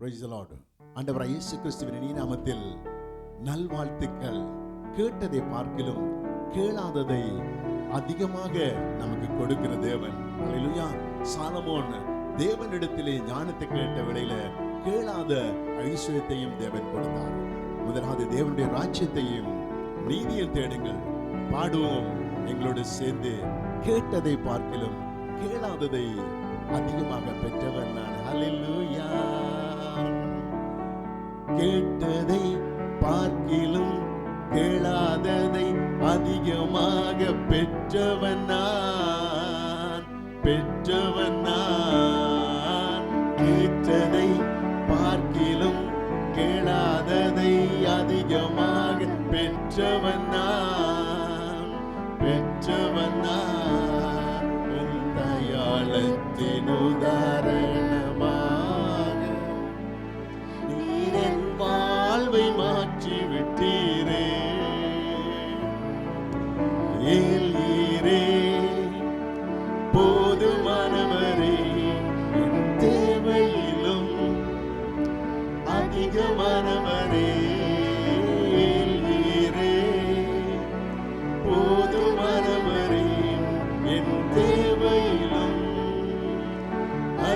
Praise the Lord. ஆண்டவராய் இயேசு கிறிஸ்துவின் இனிய நாமத்தில் நல்வாழ்த்துக்கள். கேட்டதை பார்க்கிலும் கேளாததை அதிகமாக நமக்கு கொடுக்கிற தேவன். அலையிலுயா சாலமோன் தேவனிடத்திலே ஞானத்தை கேட்ட வேளையில கேளாத ஐஸ்வர்யத்தையும் தேவன் கொடுத்தார். முதலாவது தேவனுடைய ராஜ்யத்தையும் நீதியை தேடுங்கள். பாடுவோம் எங்களோடு சேர்ந்து கேட்டதை பார்க்கிலும் கேளாததை அதிகமாக பெற்றவர் நான். ஹalleluya கேட்டதை பார்க்கிலும் கேளாததை அதிகமாக பெற்றவன் நான் பெற்றவன் நான் கேட்டதை பார்க்கிலும் கேளாததை அதிகமாக பெற்றவன் நான் பெற்றவன்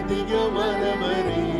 அதிகமானவரே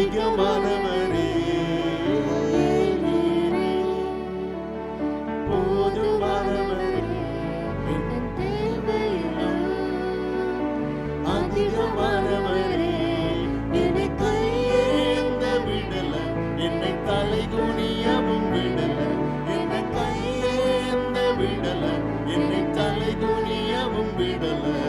அதிகமானவரே போதுமானவரே தேவையிலும் அதிகமானவரே என்னை கையேந்த விடல. என்னை தலை குனியவும் விடல. என்னை கையேந்த விடல. என்னை தலை குனியவும் விடல.